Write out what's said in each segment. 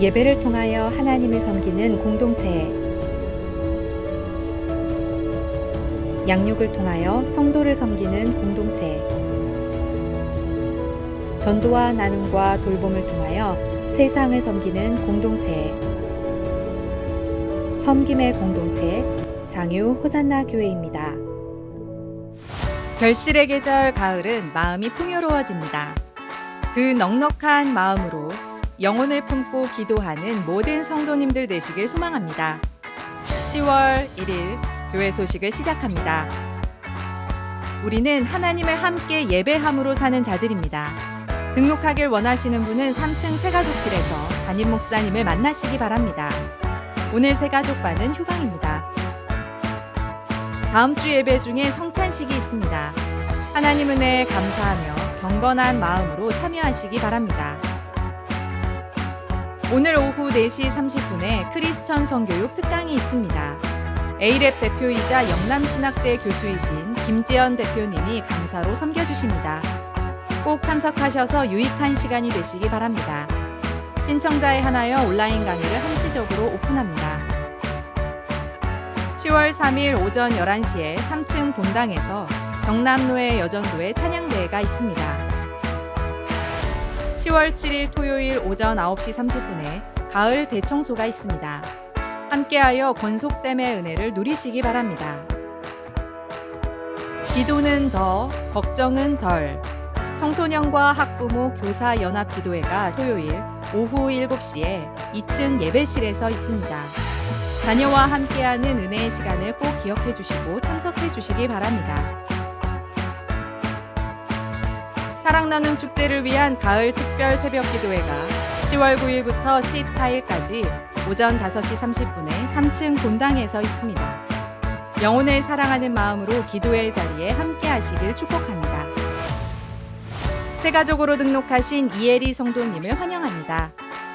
예배를 통하여 하나님을 섬기는 공동체. 양육을 통하여 성도를 섬기는 공동체. 전도와 나눔과 돌봄을 통하여 세상을 섬기는 공동체. 섬김의 공동체 장유 호산나 교회입니다. 결실의 계절 가을은 마음이 풍요로워집니다. 그 넉넉한 마음으로 영혼을 품고 기도하는 모든 성도님들 되시길 소망합니다. 10월 1일 교회 소식을 시작합니다. 우리는 하나님을 함께 예배함으로 사는 자들입니다. 등록하길 원하시는 분은 3층 새가족실에서 담임 목사님을 만나시기 바랍니다. 오늘 새가족반은 휴강입니다. 다음 주 예배 중에 성찬식이 있습니다. 하나님 은혜에 감사하며 경건한 마음으로 참여하시기 바랍니다. 오늘 오후 4시 30분에 크리스천 성교육 특강이 있습니다. A랩 대표이자 영남신학대 교수이신 김지연 대표님이 강사로 섬겨주십니다. 꼭 참석하셔서 유익한 시간이 되시기 바랍니다. 신청자에 한하여 온라인 강의를 한시적으로 오픈합니다. 10월 3일 오전 11시에 3층 본당에서 경남노회 여전도회 찬양대회가 있습니다. 10월 7일 토요일 오전 9시 30분에 가을 대청소가 있습니다. 함께하여 권속됨의 은혜를 누리시기 바랍니다. 기도는 더, 걱정은 덜. 청소년과 학부모 교사 연합 기도회가 토요일 오후 7시에 2층 예배실에서 있습니다. 자녀와 함께하는 은혜의 시간을 꼭 기억해 주시고 참석해 주시기 바랍니다. 사랑 나눔 축제를 위한 가을 특별 새벽 기도회가 10월 9일부터 14일까지 오전 5시 30분에 3층 본당에서 있습니다. 영혼을 사랑하는 마음으로 기도의 자리에 함께 하시길 축복합니다. 새가족으로 등록하신 이혜리 성도님을 환영합니다.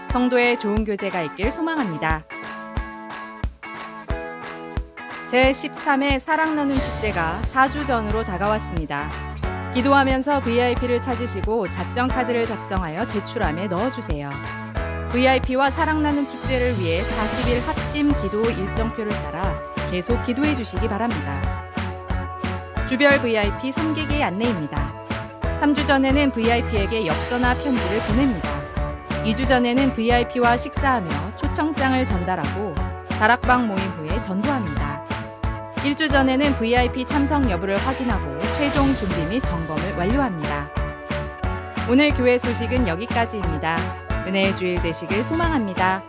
성도의 좋은 교제가 있길 소망합니다. 제13회 사랑 나눔 축제가 4주 전으로 다가왔습니다. 기도하면서 VIP를 찾으시고 작정 카드를 작성하여 제출함에 넣어주세요. VIP와 사랑 나눔 축제를 위해 40일 합심 기도 일정표를 따라 계속 기도해 주시기 바랍니다. 주별 VIP 섬기기 안내입니다. 3주 전에는 VIP에게 엽서나 편지를 보냅니다. 2주 전에는 VIP와 식사하며 초청장을 전달하고 다락방 모임 후에 전도합니다. 1주 전에는 VIP 참석 여부를 확인하고 최종 준비 및 점검을 완료합니다. 오늘 교회 소식은 여기까지입니다. 은혜의 주일 되시길 소망합니다.